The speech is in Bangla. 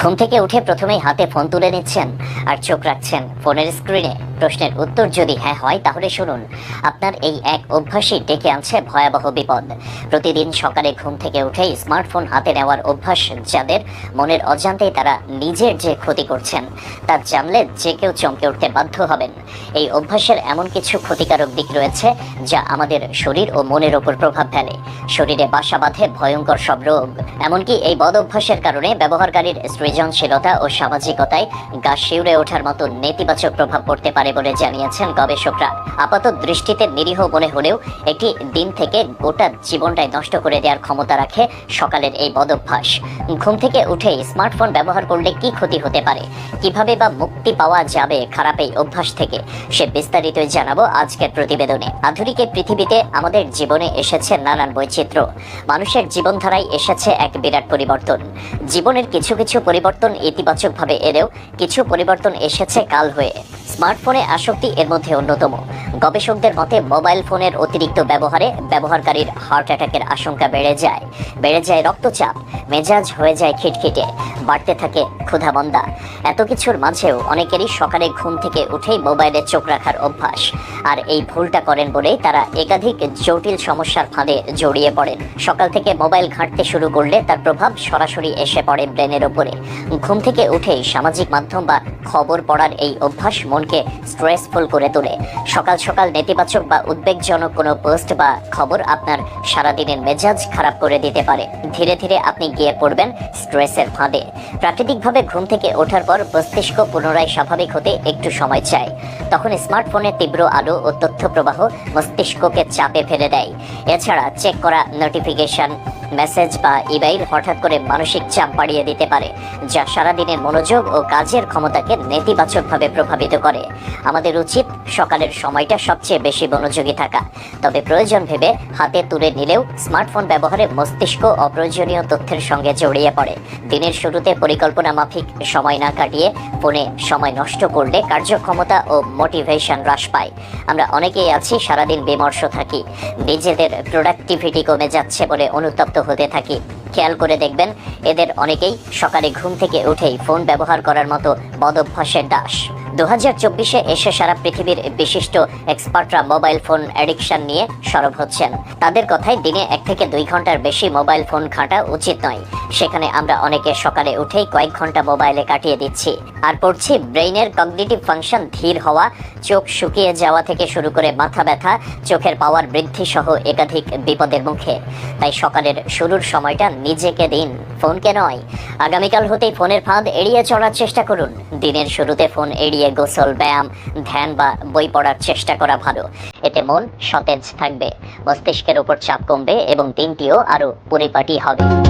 ঘুম থেকে উঠে প্রথমেই হাতে ফোন তুলে নিচ্ছেন আর চোখ রাখছেন ফোনের স্ক্রিনে। প্রশ্নের উত্তর যদি হ্যাঁ হয়, তাহলে শুনুন। আপনার এই এক অভ্যাসই ডেকে আনছে ভয়াবহ বিপদ। প্রতিদিন সকালে ঘুম থেকে উঠেই স্মার্টফোন হাতে নেওয়ার অভ্যাস যাদের মনের অজান্তেই তারা নিজের যে ক্ষতি করছেন, তা জানলে যে কেউ চমকে উঠতে বাধ্য হবেন। এই অভ্যাসের এমন কিছু ক্ষতিকারক দিক রয়েছে যা আমাদের শরীর ও মনের ওপর প্রভাব ফেলে। শরীরে বাসা বাঁধে ভয়ঙ্কর সব রোগ। এমনকি এই বদ অভ্যাসের কারণে ব্যবহারকারীর সৃজনশীলতা ও সামাজিকতায় গা শিউরে ওঠার মতো নেতিবাচক প্রভাব পড়তে পারে। বলে জানিয়েছেন গবেষকরা। আপাত দৃষ্টিতে নিরীহ মনে হলেও একটি দিন থেকে গোটা জীবনটাই নষ্ট করে দেওয়ার ক্ষমতা রাখে সকালের এই বদ অভ্যাস ঘুম থেকে উঠেই স্মার্টফোন ব্যবহার করলে কি ক্ষতি হতে পারে? কীভাবে বা মুক্তি পাওয়া যাবে খারাপ এই অভ্যাস থেকে? সে বিস্তারিতই জানাব আজকের প্রতিবেদনে। আধুনিক এই পৃথিবীতে আমাদের জীবনে এসেছে নানান বৈচিত্র্য। মানুষের জীবনধারায় এসেছে এক বিরাট পরিবর্তন। জীবনের কিছু কিছু পরিবর্তন ইতিবাচকভাবে এলেও কিছু পরিবর্তন এসেছে কাল হয়ে। স্মার্টফোনে আসক্তি এর মধ্যে অন্যতম। গবেষকদের মতে, মোবাইল ফোনের অতিরিক্ত ব্যবহারে ব্যবহারকারীর হার্ট অ্যাটাকের আশঙ্কা বেড়ে যায়। বেড়ে যায় রক্তচাপ, মেজাজ হয়ে যায় খিটখিটে। বাড়তে থাকে ক্ষুধামন্দা এত কিছুর মাঝেও অনেকেরই সকালে ঘুম থেকে উঠেই মোবাইলে চোখ রাখার অভ্যাস। আর এই ভুলটা করেন বলেই তারা একাধিক জটিল সমস্যার ফাঁদে জড়িয়ে পড়েন। সকাল থেকে মোবাইল ঘাঁটতে শুরু করলে তার প্রভাব সরাসরি এসে পড়ে ব্রেনের ওপরে ঘুম থেকে উঠেই সামাজিক মাধ্যম বা খবর পড়ার এই অভ্যাস মনকে স্ট্রেসফুল করে তোলে। সকাল সকাল নেতিবাচক বা উদ্বেগজনক কোনো পোস্ট বা খবর আপনার সারাদিনের মেজাজ খারাপ করে দিতে পারে। ধীরে ধীরে আপনি গিয়ে পড়বেন স্ট্রেসের ফাঁদে। প্রাকৃতিকভাবে ঘুম থেকে ওঠার পর মস্তিষ্ক পুনরায় স্বাভাবিক হতে একটু সময় চায়। তখন স্মার্টফোনের তীব্র আলো ও তথ্য প্রবাহ মস্তিষ্ককে চাপে ফেলে দেয়। এছাড়া চেক করা নোটিফিকেশন মেসেজ বা ইমেইল হঠাৎ করে মানসিক চাপ বাড়িয়ে দিতে পারে, যা সারাদিনের মনোযোগ ও কাজের ক্ষমতাকে নেতিবাচকভাবে প্রভাবিত করে। আমাদের উচিত সকালের সময়টা সবচেয়ে বেশি মনোযোগী থাকা। তবে প্রয়োজন ভেবে হাতে তুলে নিলেও স্মার্টফোন ব্যবহারে মস্তিষ্ক অপ্রয়োজনীয় তথ্যের সঙ্গে জড়িয়ে পড়ে। দিনের শুরুতে পরিকল্পনা মাফিক সময় না কাটিয়ে ফোনে সময় নষ্ট করলে কার্যক্ষমতা ও মোটিভেশন হ্রাস পায়। আমরা অনেকেই আছি, সারাদিন বিমর্ষ থাকি। নিজেদের প্রোডাক্টিভিটি কমে যাচ্ছে বলে অনুতপ্ত হতে থাকি। খেয়াল করে দেখবেন, এদের অনেকেই সকালে ঘুম থেকে উঠেই ফোন ব্যবহার করার মতো বদভ্যাসের দাস। দু হাজার চব্বিশে এসে সারা পৃথিবীর বিশিষ্ট এক্সপার্টরা মোবাইল ফোন অ্যাডিকশন নিয়ে সরব হচ্ছেন। তাদের কথায় দিনে এক থেকে দুই ঘণ্টার বেশি মোবাইল ফোন ঘাঁটা উচিত নয়। সেখানে আমরা অনেকে সকালে উঠেই কয়েক ঘণ্টা মোবাইলে কাটিয়ে দিচ্ছি। আর পড়ছি ব্রেইনের কগনিটিভ ফাংশন ধীর হওয়া, চোখ শুকিয়ে যাওয়া থেকে শুরু করে মাথা ব্যথা, চোখের পাওয়ার সহ একাধিক বিপদের মুখে। তাই সকালের শুরুর সময়টা নিজেকে দিন, ফোনকে নয়। আগামীকাল হতেই ফোনের ফাঁদ এড়িয়ে চলার চেষ্টা করুন। দিনের শুরুতে ফোন এড়িয়ে গোসল, ব্যায়াম, ধ্যান বা বই পড়ার চেষ্টা করা ভালো। এতে মন সতেজ থাকবে, মস্তিষ্কের উপর চাপ কমবে এবং দিনটিও আরও পরিপাটি হবে।